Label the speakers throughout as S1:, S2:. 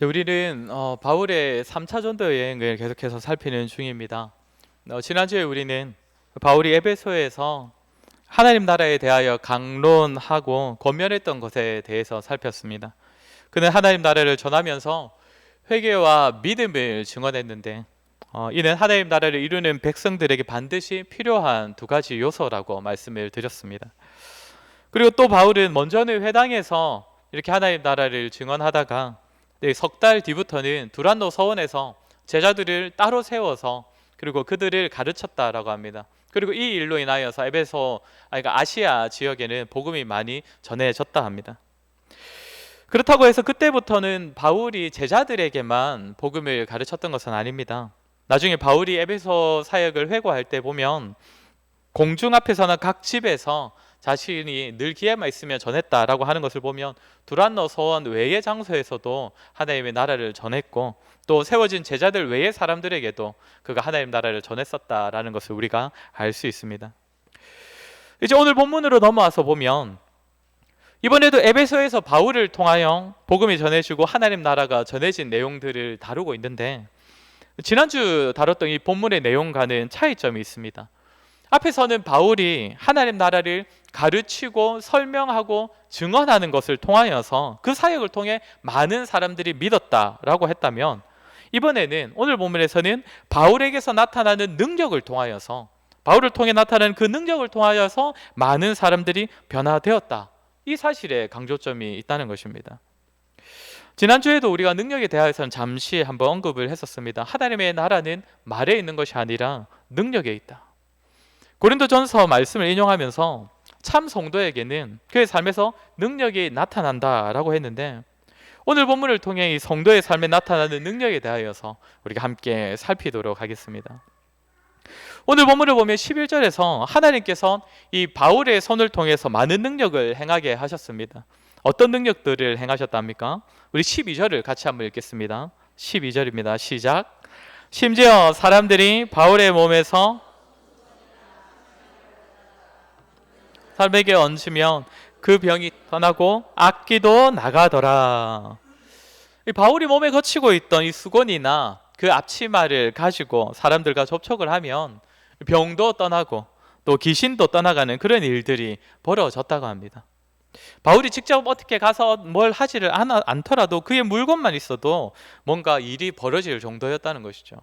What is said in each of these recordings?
S1: 네, 우리는 어, 바울의 3차 전도 여행을 계속해서 살피는 중입니다. 어, 지난주에 우리는 바울이 에베소에서 하나님 나라에 대하여 강론하고 권면했던 것에 대해서 살폈습니다. 그는 하나님 나라를 전하면서 회개와 믿음을 증언했는데 어, 이는 하나님 나라를 이루는 백성들에게 반드시 필요한 두 가지 요소라고 말씀을 드렸습니다. 그리고 또 바울은 먼저는 회당에서 이렇게 하나님 나라를 증언하다가 네, 석달 뒤부터는 두란노 서원에서 제자들을 따로 세워서 그리고 그들을 가르쳤다라고 합니다. 그리고 이 일로 인하여서 에베소 그러니까 아시아 지역에는 복음이 많이 전해졌다 합니다. 그렇다고 해서 그때부터는 바울이 제자들에게만 복음을 가르쳤던 것은 아닙니다. 나중에 바울이 에베소 사역을 회고할 때 보면 공중 앞에서나 각 집에서 자신이 늘 기회만 있으면 전했다라고 하는 것을 보면 두란노 서원 외의 장소에서도 하나님의 나라를 전했고 또 세워진 제자들 외의 사람들에게도 그가 하나님 나라를 전했었다라는 것을 우리가 알 수 있습니다. 이제 오늘 본문으로 넘어와서 보면 이번에도 에베소에서 바울을 통하여 복음이 전해지고 하나님 나라가 전해진 내용들을 다루고 있는데 지난주 다뤘던 이 본문의 내용과는 차이점이 있습니다. 앞에서는 바울이 하나님 나라를 가르치고 설명하고 증언하는 것을 통하여서 그 사역을 통해 많은 사람들이 믿었다라고 했다면 이번에는 오늘 본문에서는 바울에게서 나타나는 능력을 통하여서 바울을 통해 나타나는 그 능력을 통하여서 많은 사람들이 변화되었다. 이 사실에 강조점이 있다는 것입니다. 지난주에도 우리가 능력에 대하여서는 잠시 한번 언급을 했었습니다. 하나님의 나라는 말에 있는 것이 아니라 능력에 있다. 고린도전서 말씀을 인용하면서 참 성도에게는 그의 삶에서 능력이 나타난다라고 했는데 오늘 본문을 통해 이 성도의 삶에 나타나는 능력에 대하여서 우리가 함께 살피도록 하겠습니다. 오늘 본문을 보면 11절에서 하나님께서 이 바울의 손을 통해서 많은 능력을 행하게 하셨습니다. 어떤 능력들을 행하셨답니까? 우리 12절을 같이 한번 읽겠습니다. 12절입니다. 시작. 심지어 사람들이 바울의 몸에서 사람에게 얹으면 그 병이 떠나고 악기도 나가더라. 이 바울이 몸에 거치고 있던 이 수건이나 그 앞치마를 가지고 사람들과 접촉을 하면 병도 떠나고 또 귀신도 떠나가는 그런 일들이 벌어졌다고 합니다. 바울이 직접 어떻게 가서 뭘 하지를 않더라도 그의 물건만 있어도 뭔가 일이 벌어질 정도였다는 것이죠.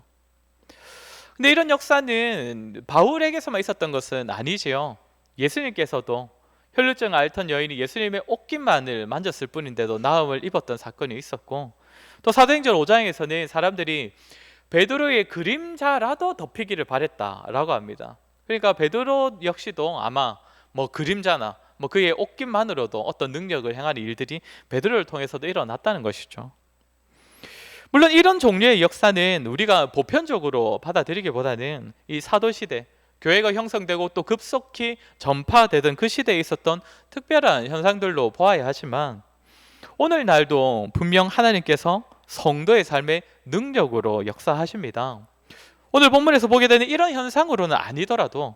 S1: 근데 이런 역사는 바울에게서만 있었던 것은 아니지요. 예수님께서도 혈루증 앓던 여인이 예수님의 옷깃만을 만졌을 뿐인데도 나음을 입었던 사건이 있었고 또 사도행전 5장에서는 사람들이 베드로의 그림자라도 덮이기를 바랬다라고 합니다. 그러니까 베드로 역시도 아마 뭐 그림자나 뭐 그의 옷깃만으로도 어떤 능력을 행하는 일들이 베드로를 통해서도 일어났다는 것이죠. 물론 이런 종류의 역사는 우리가 보편적으로 받아들이기보다는 이 사도 시대 교회가 형성되고 또 급속히 전파되던 그 시대에 있었던 특별한 현상들로 보아야 하지만 오늘날도 분명 하나님께서 성도의 삶의 능력으로 역사하십니다. 오늘 본문에서 보게 되는 이런 현상으로는 아니더라도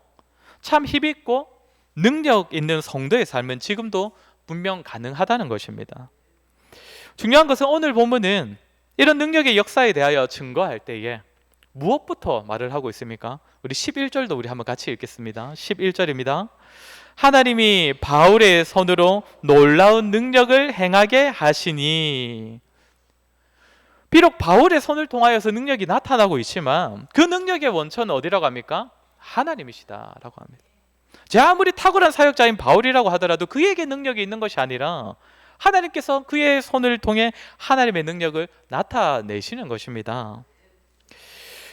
S1: 참 힘있고 능력 있는 성도의 삶은 지금도 분명 가능하다는 것입니다. 중요한 것은 오늘 본문은 이런 능력의 역사에 대하여 증거할 때에 무엇부터 말을 하고 있습니까? 우리 11절도 우리 한번 같이 읽겠습니다. 11절입니다. 하나님이 바울의 손으로 놀라운 능력을 행하게 하시니 비록 바울의 손을 통하여서 능력이 나타나고 있지만 그 능력의 원천은 어디라고 합니까? 하나님이시다라고 합니다. 제 아무리 탁월한 사역자인 바울이라고 하더라도 그에게 능력이 있는 것이 아니라 하나님께서 그의 손을 통해 하나님의 능력을 나타내시는 것입니다.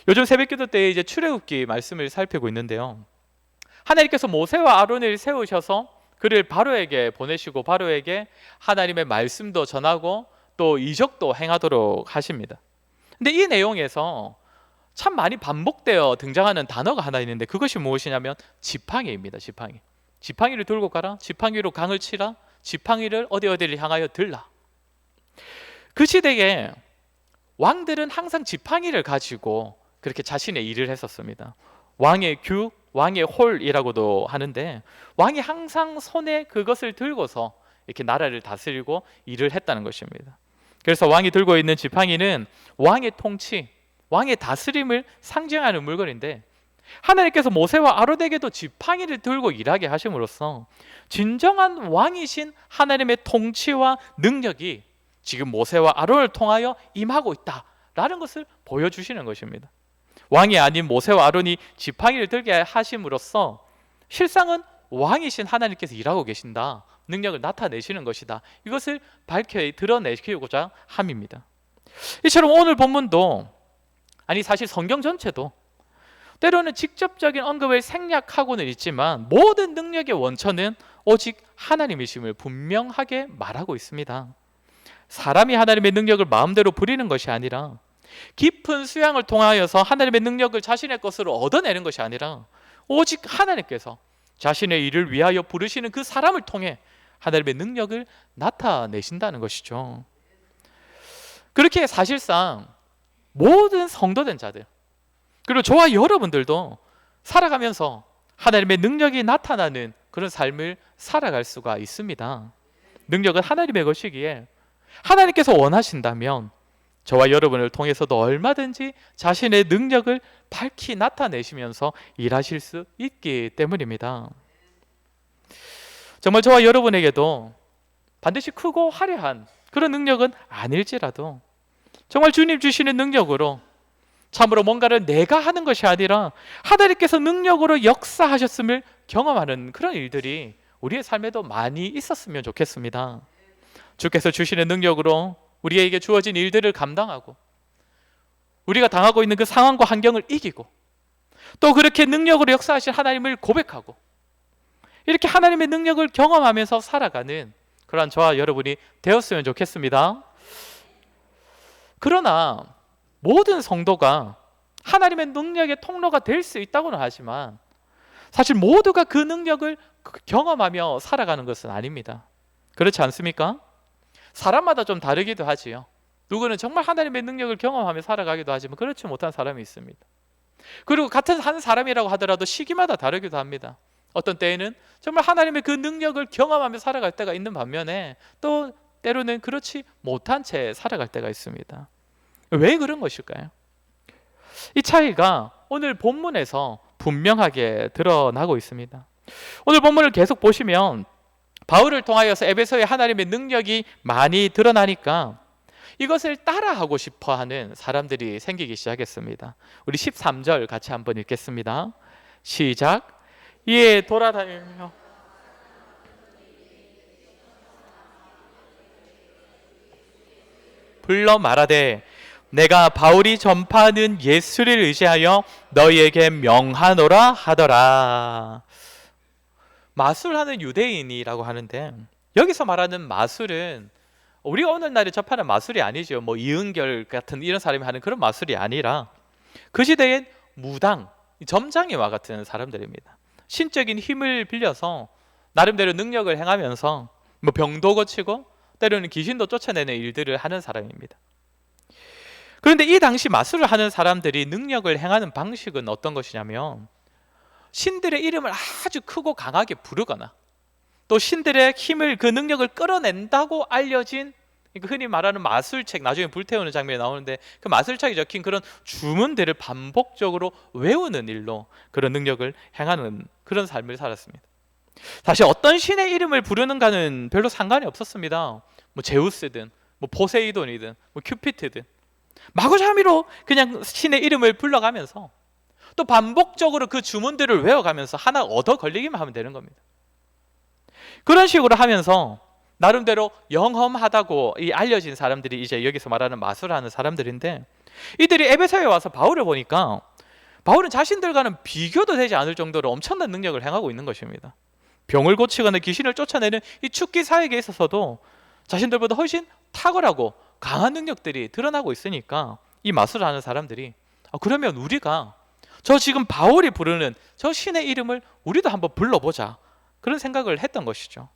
S1: 요즘 새벽기도 때 이제 출애굽기 말씀을 살피고 있는데요. 하나님께서 모세와 아론을 세우셔서 그를 바로에게 보내시고 바로에게 하나님의 말씀도 전하고 또 이적도 행하도록 하십니다. 근데 이 내용에서 참 많이 반복되어 등장하는 단어가 하나 있는데 그것이 무엇이냐면 지팡이입니다. 지팡이. 지팡이를 들고 가라. 지팡이로 강을 치라. 지팡이를 어디 어디를 향하여 들라. 그 시대에 왕들은 항상 지팡이를 가지고 그렇게 자신의 일을 했었습니다. 왕의 규, 왕의 홀이라고도 하는데 왕이 항상 손에 그것을 들고서 이렇게 나라를 다스리고 일을 했다는 것입니다. 그래서 왕이 들고 있는 지팡이는 왕의 통치, 왕의 다스림을 상징하는 물건인데 하나님께서 모세와 아론에게도 지팡이를 들고 일하게 하심으로써 진정한 왕이신 하나님의 통치와 능력이 지금 모세와 아론을 통하여 임하고 있다라는 것을 보여주시는 것입니다. 왕이 아닌 모세와 아론이 지팡이를 들게 하심으로써 실상은 왕이신 하나님께서 일하고 계신다. 능력을 나타내시는 것이다. 이것을 밝혀 드러내시고자 함입니다. 이처럼 오늘 본문도 아니 사실 성경 전체도 때로는 직접적인 언급을 생략하고는 있지만 모든 능력의 원천은 오직 하나님이심을 분명하게 말하고 있습니다. 사람이 하나님의 능력을 마음대로 부리는 것이 아니라 깊은 수양을 통하여서 하나님의 능력을 자신의 것으로 얻어내는 것이 아니라 오직 하나님께서 자신의 일을 위하여 부르시는 그 사람을 통해 하나님의 능력을 나타내신다는 것이죠. 그렇게 사실상 모든 성도된 자들 그리고 저와 여러분들도 살아가면서 하나님의 능력이 나타나는 그런 삶을 살아갈 수가 있습니다. 능력은 하나님의 것이기에 하나님께서 원하신다면 저와 여러분을 통해서도 얼마든지 자신의 능력을 밝히 나타내시면서 일하실 수 있기 때문입니다. 정말 저와 여러분에게도 반드시 크고 화려한 그런 능력은 아닐지라도 정말 주님 주시는 능력으로 참으로 뭔가를 내가 하는 것이 아니라 하나님께서 능력으로 역사하셨음을 경험하는 그런 일들이 우리의 삶에도 많이 있었으면 좋겠습니다. 주께서 주시는 능력으로 우리에게 주어진 일들을 감당하고 우리가 당하고 있는 그 상황과 환경을 이기고 또 그렇게 능력으로 역사하신 하나님을 고백하고 이렇게 하나님의 능력을 경험하면서 살아가는 그러한 저와 여러분이 되었으면 좋겠습니다. 그러나 모든 성도가 하나님의 능력의 통로가 될 수 있다고는 하지만 사실 모두가 그 능력을 경험하며 살아가는 것은 아닙니다. 그렇지 않습니까? 사람마다 좀 다르기도 하지요. 누구는 정말 하나님의 능력을 경험하며 살아가기도 하지만 그렇지 못한 사람이 있습니다. 그리고 같은 한 사람이라고 하더라도 시기마다 다르기도 합니다. 어떤 때에는 정말 하나님의 그 능력을 경험하며 살아갈 때가 있는 반면에 또 때로는 그렇지 못한 채 살아갈 때가 있습니다. 왜 그런 것일까요? 이 차이가 오늘 본문에서 분명하게 드러나고 있습니다. 오늘 본문을 계속 보시면 바울을 통하여서 에베소의 하나님의 능력이 많이 드러나니까 이것을 따라하고 싶어 하는 사람들이 생기기 시작했습니다. 우리 13절 같이 한번 읽겠습니다. 시작. 이에 돌아다니며 불러 말하되 내가 바울이 전파하는 예수를 의지하여 너희에게 명하노라 하더라. 마술하는 유대인이라고 하는데 여기서 말하는 마술은 우리가 오늘날에 접하는 마술이 아니죠. 뭐 이은결 같은 이런 사람이 하는 그런 마술이 아니라 그 시대엔 무당, 점장이와 같은 사람들입니다. 신적인 힘을 빌려서 나름대로 능력을 행하면서 뭐 병도 고치고 때로는 귀신도 쫓아내는 일들을 하는 사람입니다. 그런데 이 당시 마술을 하는 사람들이 능력을 행하는 방식은 어떤 것이냐면 신들의 이름을 아주 크고 강하게 부르거나 또 신들의 힘을 그 능력을 끌어낸다고 알려진 그 흔히 말하는 마술책 나중에 불태우는 장면이 나오는데 그 마술책에 적힌 그런 주문들을 반복적으로 외우는 일로 그런 능력을 행하는 그런 삶을 살았습니다. 사실 어떤 신의 이름을 부르는가는 별로 상관이 없었습니다. 뭐 제우스든 뭐 포세이돈이든 뭐 큐피트든 마구잡이로 그냥 신의 이름을 불러가면서 또 반복적으로 그 주문들을 외워가면서 하나 얻어 걸리기만 하면 되는 겁니다. 그런 식으로 하면서 나름대로 영험하다고 이 알려진 사람들이 이제 여기서 말하는 마술하는 사람들인데 이들이 에베소에 와서 바울을 보니까 바울은 자신들과는 비교도 되지 않을 정도로 엄청난 능력을 행하고 있는 것입니다. 병을 고치거나 귀신을 쫓아내는 이 축기 사역에 있어서도 자신들보다 훨씬 탁월하고 강한 능력들이 드러나고 있으니까 이 마술하는 사람들이 아, 그러면 우리가 저 지금 바울이 부르는 저 신의 이름을 우리도 한번 불러보자 그런 생각을 했던 것이죠.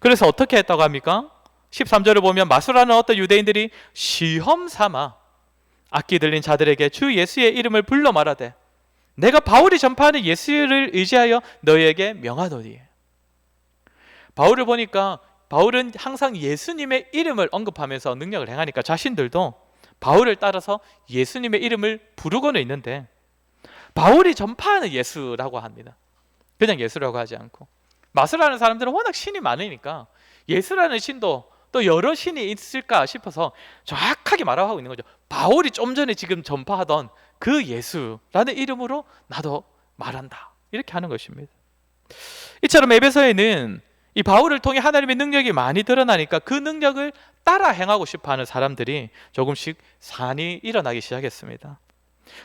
S1: 그래서 어떻게 했다고 합니까? 13절을 보면 마술하는 어떤 유대인들이 시험 삼아 악기 들린 자들에게 주 예수의 이름을 불러 말하되 내가 바울이 전파하는 예수를 의지하여 너희에게 명하노니 바울을 보니까 바울은 항상 예수님의 이름을 언급하면서 능력을 행하니까 자신들도 바울을 따라서 예수님의 이름을 부르고는 있는데 바울이 전파하는 예수라고 합니다. 그냥 예수라고 하지 않고 마술하는 사람들은 워낙 신이 많으니까 예수라는 신도 또 여러 신이 있을까 싶어서 정확하게 말하고 있는 거죠. 바울이 좀 전에 지금 전파하던 그 예수라는 이름으로 나도 말한다. 이렇게 하는 것입니다. 이처럼 에베소에는 이 바울을 통해 하나님의 능력이 많이 드러나니까 그 능력을 따라 행하고 싶어 하는 사람들이 조금씩 산이 일어나기 시작했습니다.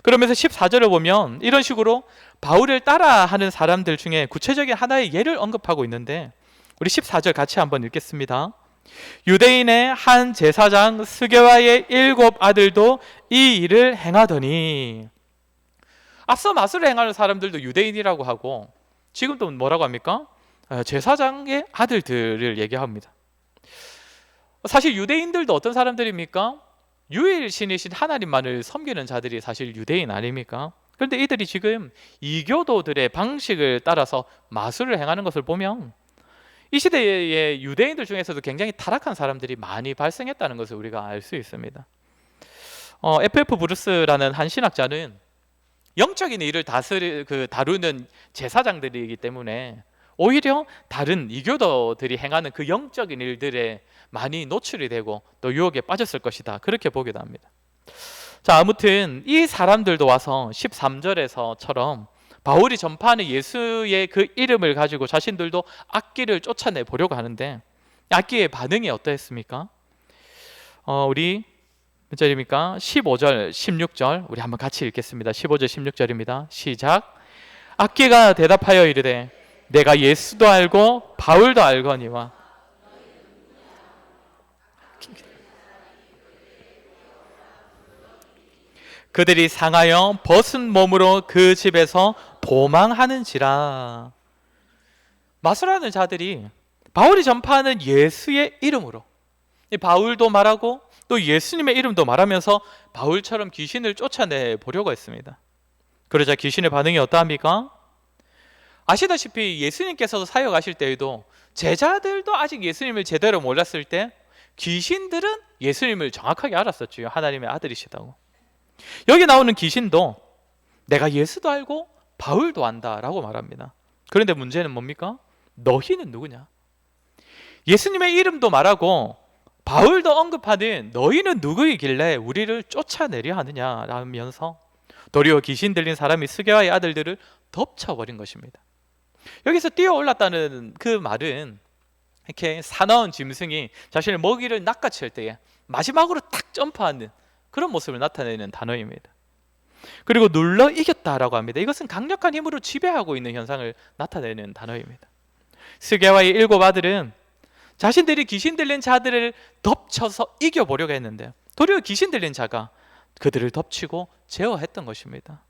S1: 그러면서 14절을 보면 이런 식으로 바울을 따라 하는 사람들 중에 구체적인 하나의 예를 언급하고 있는데 우리 14절 같이 한번 읽겠습니다. 유대인의 한 제사장 스게와의 일곱 아들도 이 일을 행하더니 앞서 마술을 행하는 사람들도 유대인이라고 하고 지금도 뭐라고 합니까? 어, 제사장의 아들들을 얘기합니다. 사실 유대인들도 어떤 사람들입니까? 유일신이신 하나님만을 섬기는 자들이 사실 유대인 아닙니까? 그런데 이들이 지금 이교도들의 방식을 따라서 마술을 행하는 것을 보면 이 시대의 유대인들 중에서도 굉장히 타락한 사람들이 많이 발생했다는 것을 우리가 알 수 있습니다. 어, FF 브루스라는 한 신학자는 영적인 일을 다스리 그 다루는 제사장들이기 때문에 오히려 다른 이교도들이 행하는 그 영적인 일들에 많이 노출이 되고 또 유혹에 빠졌을 것이다. 그렇게 보기도 합니다. 자, 아무튼 이 사람들도 와서 13절에서처럼 바울이 전파하는 예수의 그 이름을 가지고 자신들도 악기를 쫓아내 보려고 하는데 악기의 반응이 어떠했습니까? 어, 우리 몇 절입니까? 15절, 16절 우리 한번 같이 읽겠습니다. 15절, 16절입니다. 시작. 악기가 대답하여 이르되 내가 예수도 알고 바울도 알거니와 그들이 상하여 벗은 몸으로 그 집에서 도망하는지라 마술하는 자들이 바울이 전파하는 예수의 이름으로 이 바울도 말하고 또 예수님의 이름도 말하면서 바울처럼 귀신을 쫓아내 보려고 했습니다. 그러자 귀신의 반응이 어떠합니까? 아시다시피 예수님께서도 사역하실 때에도 제자들도 아직 예수님을 제대로 몰랐을 때 귀신들은 예수님을 정확하게 알았었죠. 하나님의 아들이시다고. 여기 나오는 귀신도 내가 예수도 알고 바울도 안다라고 말합니다. 그런데 문제는 뭡니까? 너희는 누구냐? 예수님의 이름도 말하고 바울도 언급하는 너희는 누구이길래 우리를 쫓아내려 하느냐라면서 도리어 귀신 들린 사람이 스게와의 아들들을 덮쳐버린 것입니다. 여기서 뛰어 올랐다는 그 말은 이렇게 사나운 짐승이 자신의 먹이를 낚아챌 때에 마지막으로 탁 점프하는 그런 모습을 나타내는 단어입니다. 그리고 눌러 이겼다라고 합니다. 이것은 강력한 힘으로 지배하고 있는 현상을 나타내는 단어입니다. 스게와의 일곱 아들은 자신들이 귀신 들린 자들을 덮쳐서 이겨보려고 했는데 도리어 귀신 들린 자가 그들을 덮치고 제어했던 것입니다.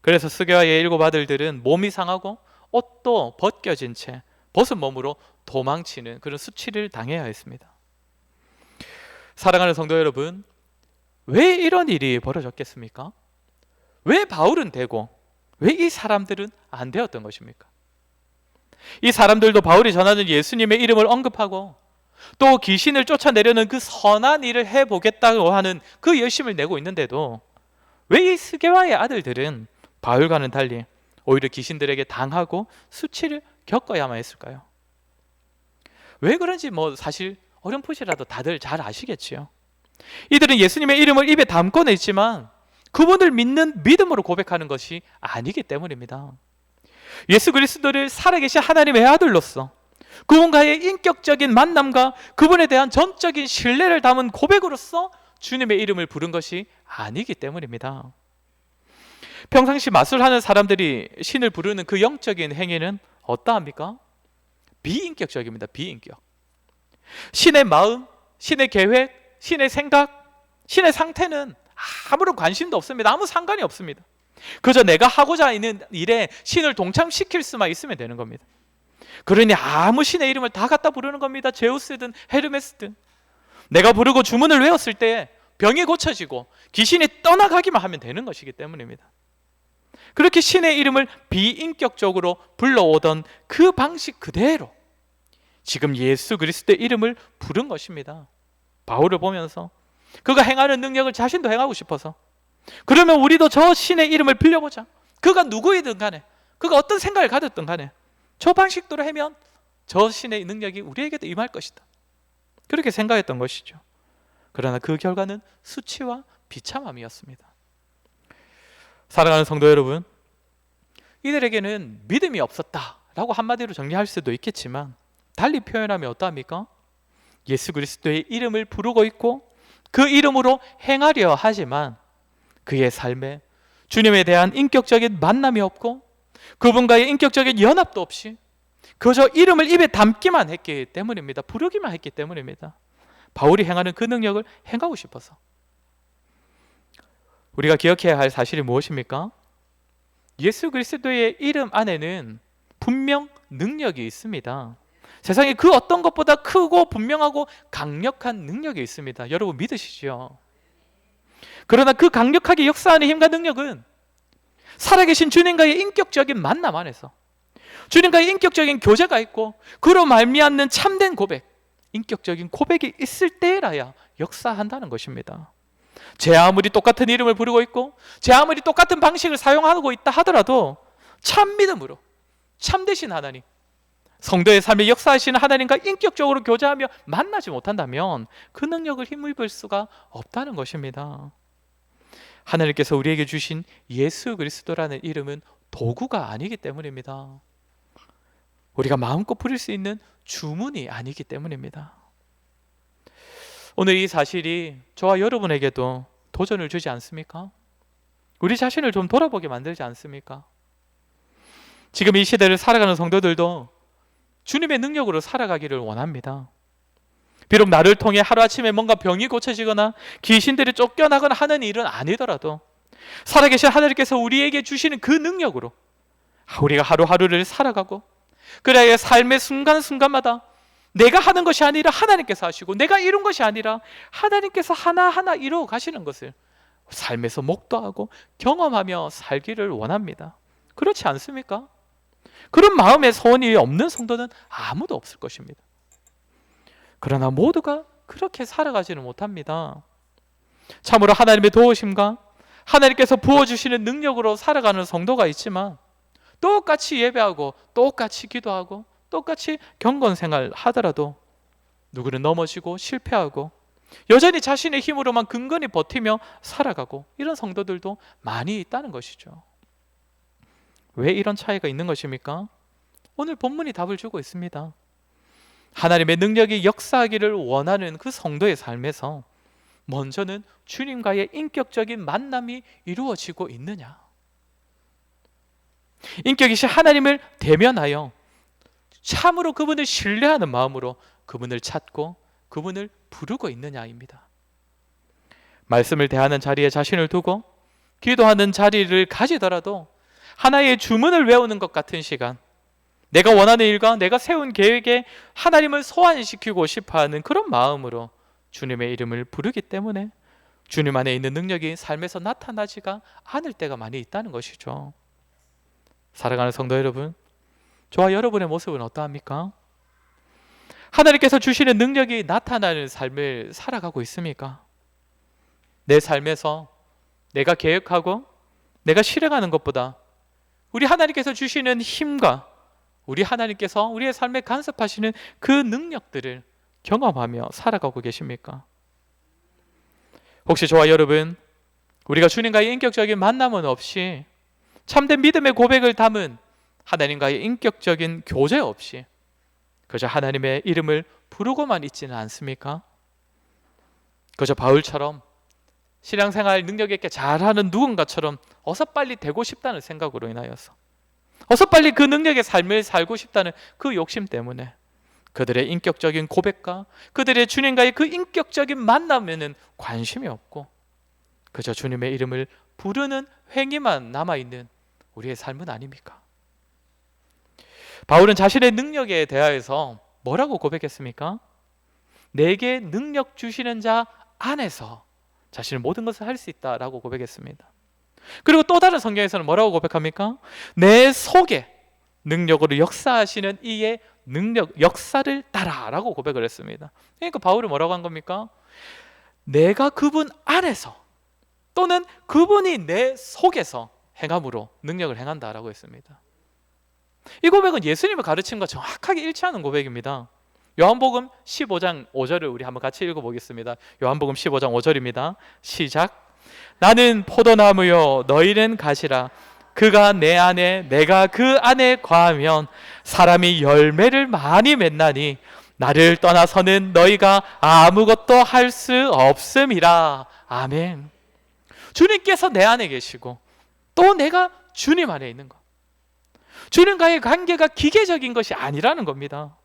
S1: 그래서 스게와의 일곱 아들들은 몸이 상하고 옷도 벗겨진 채 벗은 몸으로 도망치는 그런 수치를 당해야 했습니다. 사랑하는 성도 여러분, 왜 이런 일이 벌어졌겠습니까? 왜 바울은 되고 왜 이 사람들은 안 되었던 것입니까? 이 사람들도 바울이 전하는 예수님의 이름을 언급하고 또 귀신을 쫓아내려는 그 선한 일을 해보겠다고 하는 그 열심을 내고 있는데도 왜 이 스게와의 아들들은 바울과는 달리 오히려 귀신들에게 당하고 수치를 겪어야만 했을까요? 왜 그런지 뭐 사실 어렴풋이라도 다들 잘 아시겠지요. 이들은 예수님의 이름을 입에 담고는 있지만 그분을 믿는 믿음으로 고백하는 것이 아니기 때문입니다. 예수 그리스도를 살아계신 하나님의 아들로서 그분과의 인격적인 만남과 그분에 대한 전적인 신뢰를 담은 고백으로서 주님의 이름을 부른 것이 아니기 때문입니다. 평상시 마술하는 사람들이 신을 부르는 그 영적인 행위는 어떠합니까? 비인격적입니다. 비인격. 신의 마음, 신의 계획, 신의 생각, 신의 상태는 아무런 관심도 없습니다. 아무 상관이 없습니다. 그저 내가 하고자 있는 일에 신을 동참시킬 수만 있으면 되는 겁니다. 그러니 아무 신의 이름을 다 갖다 부르는 겁니다. 제우스든 헤르메스든. 내가 부르고 주문을 외웠을 때 병이 고쳐지고 귀신이 떠나가기만 하면 되는 것이기 때문입니다. 그렇게 신의 이름을 비인격적으로 불러오던 그 방식 그대로 지금 예수 그리스도의 이름을 부른 것입니다. 바울을 보면서 그가 행하는 능력을 자신도 행하고 싶어서 그러면 우리도 저 신의 이름을 빌려보자. 그가 누구이든 간에 그가 어떤 생각을 가졌든 간에 저 방식대로 하면 저 신의 능력이 우리에게도 임할 것이다. 그렇게 생각했던 것이죠. 그러나 그 결과는 수치와 비참함이었습니다. 사랑하는 성도 여러분, 이들에게는 믿음이 없었다라고 한마디로 정리할 수도 있겠지만 달리 표현하면 어떠합니까? 예수 그리스도의 이름을 부르고 있고 그 이름으로 행하려 하지만 그의 삶에 주님에 대한 인격적인 만남이 없고 그분과의 인격적인 연합도 없이 그저 이름을 입에 담기만 했기 때문입니다. 부르기만 했기 때문입니다. 바울이 행하는 그 능력을 행하고 싶어서. 우리가 기억해야 할 사실이 무엇입니까? 예수 그리스도의 이름 안에는 분명 능력이 있습니다. 세상에 그 어떤 것보다 크고 분명하고 강력한 능력이 있습니다. 여러분 믿으시죠? 그러나 그 강력하게 역사하는 힘과 능력은 살아계신 주님과의 인격적인 만남 안에서 주님과의 인격적인 교제가 있고 그로 말미암는 참된 고백, 인격적인 고백이 있을 때라야 역사한다는 것입니다. 제 아무리 똑같은 이름을 부르고 있고 제 아무리 똑같은 방식을 사용하고 있다 하더라도 참 믿음으로 참 되신 하나님 성도의 삶에 역사하시는 하나님과 인격적으로 교제하며 만나지 못한다면 그 능력을 힘입을 수가 없다는 것입니다. 하나님께서 우리에게 주신 예수 그리스도라는 이름은 도구가 아니기 때문입니다. 우리가 마음껏 부릴 수 있는 주문이 아니기 때문입니다. 오늘 이 사실이 저와 여러분에게도 도전을 주지 않습니까? 우리 자신을 좀 돌아보게 만들지 않습니까? 지금 이 시대를 살아가는 성도들도 주님의 능력으로 살아가기를 원합니다. 비록 나를 통해 하루아침에 뭔가 병이 고쳐지거나 귀신들이 쫓겨나거나 하는 일은 아니더라도 살아계신 하나님께서 우리에게 주시는 그 능력으로 우리가 하루하루를 살아가고 그래야 삶의 순간순간마다 내가 하는 것이 아니라 하나님께서 하시고 내가 이룬 것이 아니라 하나님께서 하나하나 이루어 가시는 것을 삶에서 목도하고 경험하며 살기를 원합니다. 그렇지 않습니까? 그런 마음의 소원이 없는 성도는 아무도 없을 것입니다. 그러나 모두가 그렇게 살아가지는 못합니다. 참으로 하나님의 도우심과 하나님께서 부어주시는 능력으로 살아가는 성도가 있지만 똑같이 예배하고 똑같이 기도하고 똑같이 경건 생활 하더라도 누구는 넘어지고 실패하고 여전히 자신의 힘으로만 근근히 버티며 살아가고 이런 성도들도 많이 있다는 것이죠. 왜 이런 차이가 있는 것입니까? 오늘 본문이 답을 주고 있습니다. 하나님의 능력이 역사하기를 원하는 그 성도의 삶에서 먼저는 주님과의 인격적인 만남이 이루어지고 있느냐? 인격이신 하나님을 대면하여 참으로 그분을 신뢰하는 마음으로 그분을 찾고 그분을 부르고 있느냐입니다. 말씀을 대하는 자리에 자신을 두고 기도하는 자리를 가지더라도 하나의 주문을 외우는 것 같은 시간, 내가 원하는 일과 내가 세운 계획에 하나님을 소환시키고 싶어 하는 그런 마음으로 주님의 이름을 부르기 때문에 주님 안에 있는 능력이 삶에서 나타나지가 않을 때가 많이 있다는 것이죠. 사랑하는 성도 여러분, 저와 여러분의 모습은 어떠합니까? 하나님께서 주시는 능력이 나타나는 삶을 살아가고 있습니까? 내 삶에서 내가 계획하고 내가 실행하는 것보다 우리 하나님께서 주시는 힘과 우리 하나님께서 우리의 삶에 간섭하시는 그 능력들을 경험하며 살아가고 계십니까? 혹시 저와 여러분 우리가 주님과의 인격적인 만남은 없이 참된 믿음의 고백을 담은 하나님과의 인격적인 교제 없이 그저 하나님의 이름을 부르고만 있지는 않습니까? 그저 바울처럼 신앙생활 능력 있게 잘하는 누군가처럼 어서 빨리 되고 싶다는 생각으로 인하여서 어서 빨리 그 능력의 삶을 살고 싶다는 그 욕심 때문에 그들의 인격적인 고백과 그들의 주님과의 그 인격적인 만남에는 관심이 없고 그저 주님의 이름을 부르는 행위만 남아 있는 우리의 삶은 아닙니까? 바울은 자신의 능력에 대하여서 뭐라고 고백했습니까? 내게 능력 주시는 자 안에서 자신의 모든 것을 할 수 있다라고 고백했습니다. 그리고 또 다른 성경에서는 뭐라고 고백합니까? 내 속에 능력으로 역사하시는 이의 능력, 역사를 따라라고 고백을 했습니다. 그러니까 바울이 뭐라고 한 겁니까? 내가 그분 안에서 또는 그분이 내 속에서 행함으로 능력을 행한다라고 했습니다. 이 고백은 예수님의 가르침과 정확하게 일치하는 고백입니다. 요한복음 15장 5절을 우리 한번 같이 읽어보겠습니다. 요한복음 15장 5절입니다. 시작. 나는 포도나무요 너희는 가시라. 그가 내 안에 내가 그 안에 거하면 사람이 열매를 많이 맺나니 나를 떠나서는 너희가 아무것도 할 수 없음이라. 아멘. 주님께서 내 안에 계시고 또 내가 주님 안에 있는 것. 주님과의 관계가 기계적인 것이 아니라는 겁니다.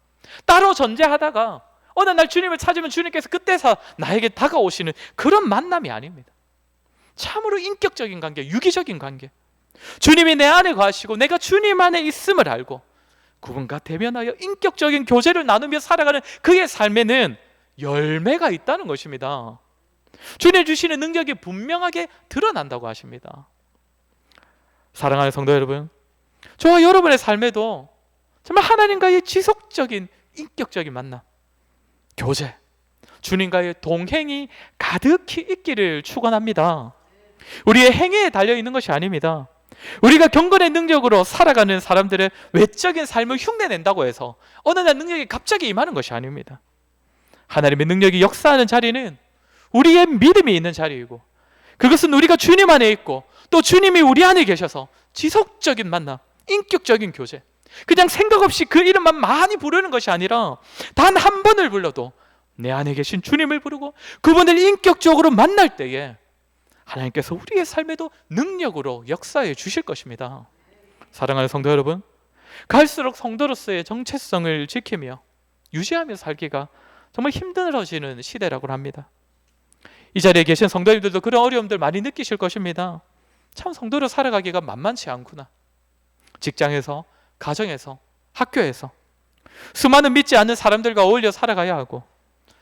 S1: 따로 존재하다가 어느 날 주님을 찾으면 주님께서 그때서 나에게 다가오시는 그런 만남이 아닙니다. 참으로 인격적인 관계, 유기적인 관계. 주님이 내 안에 거하시고 내가 주님 안에 있음을 알고 그분과 대면하여 인격적인 교제를 나누며 살아가는 그의 삶에는 열매가 있다는 것입니다. 주님 주시는 능력이 분명하게 드러난다고 하십니다. 사랑하는 성도 여러분, 저와 여러분의 삶에도 정말 하나님과의 지속적인 인격적인 만남, 교제, 주님과의 동행이 가득히 있기를 축원합니다. 우리의 행위에 달려 있는 것이 아닙니다. 우리가 경건의 능력으로 살아가는 사람들의 외적인 삶을 흉내낸다고 해서 어느 날 능력이 갑자기 임하는 것이 아닙니다. 하나님의 능력이 역사하는 자리는 우리의 믿음이 있는 자리이고 그것은 우리가 주님 안에 있고 또 주님이 우리 안에 계셔서 지속적인 만남, 인격적인 교제. 그냥 생각 없이 그 이름만 많이 부르는 것이 아니라 단 한 번을 불러도 내 안에 계신 주님을 부르고 그분을 인격적으로 만날 때에 하나님께서 우리의 삶에도 능력으로 역사해 주실 것입니다. 사랑하는 성도 여러분, 갈수록 성도로서의 정체성을 지키며 유지하며 살기가 정말 힘들어지는 시대라고 합니다. 이 자리에 계신 성도님들도 그런 어려움들 많이 느끼실 것입니다. 참 성도로 살아가기가 만만치 않구나. 직장에서, 가정에서, 학교에서 수많은 믿지 않는 사람들과 어울려 살아가야 하고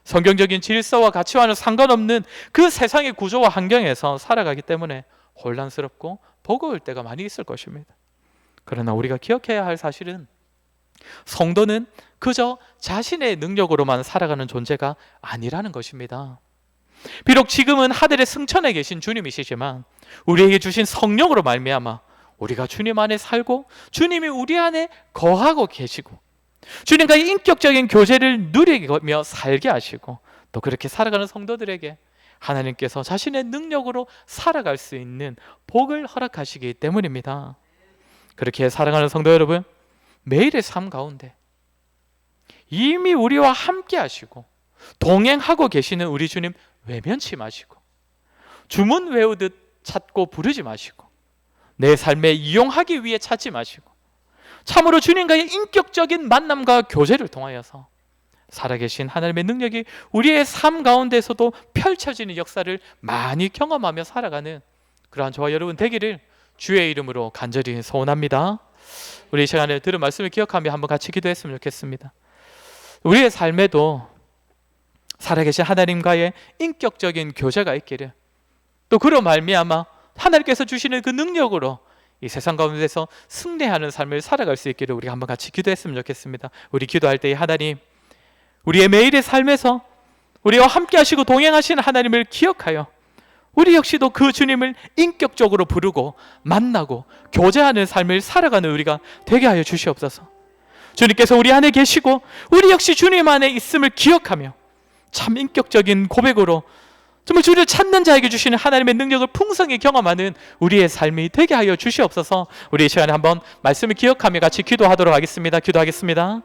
S1: 성경적인 질서와 가치와는 상관없는 그 세상의 구조와 환경에서 살아가기 때문에 혼란스럽고 버거울 때가 많이 있을 것입니다. 그러나 우리가 기억해야 할 사실은 성도는 그저 자신의 능력으로만 살아가는 존재가 아니라는 것입니다. 비록 지금은 하늘의 승천에 계신 주님이시지만 우리에게 주신 성령으로 말미암아 우리가 주님 안에 살고 주님이 우리 안에 거하고 계시고 주님과의 인격적인 교제를 누리며 살게 하시고 또 그렇게 살아가는 성도들에게 하나님께서 자신의 능력으로 살아갈 수 있는 복을 허락하시기 때문입니다. 그렇게 살아가는 성도 여러분, 매일의 삶 가운데 이미 우리와 함께 하시고 동행하고 계시는 우리 주님 외면치 마시고 주문 외우듯 찾고 부르지 마시고 내 삶에 이용하기 위해 찾지 마시고 참으로 주님과의 인격적인 만남과 교제를 통하여서 살아계신 하나님의 능력이 우리의 삶 가운데서도 펼쳐지는 역사를 많이 경험하며 살아가는 그러한 저와 여러분 되기를 주의 이름으로 간절히 소원합니다. 우리 이 시간에 들은 말씀을 기억하며 한번 같이 기도했으면 좋겠습니다. 우리의 삶에도 살아계신 하나님과의 인격적인 교제가 있기를 또 그로 말미암아 하나님께서 주시는 그 능력으로 이 세상 가운데서 승리하는 삶을 살아갈 수 있기를 우리가 한번 같이 기도했으면 좋겠습니다. 우리 기도할 때 하나님, 우리의 매일의 삶에서 우리와 함께 하시고 동행하시는 하나님을 기억하여 우리 역시도 그 주님을 인격적으로 부르고 만나고 교제하는 삶을 살아가는 우리가 되게 하여 주시옵소서. 주님께서 우리 안에 계시고 우리 역시 주님 안에 있음을 기억하며 참 인격적인 고백으로 정말 주를 찾는 자에게 주시는 하나님의 능력을 풍성히 경험하는 우리의 삶이 되게 하여 주시옵소서. 우리 이 시간에 한번 말씀을 기억하며 같이 기도하도록 하겠습니다. 기도하겠습니다.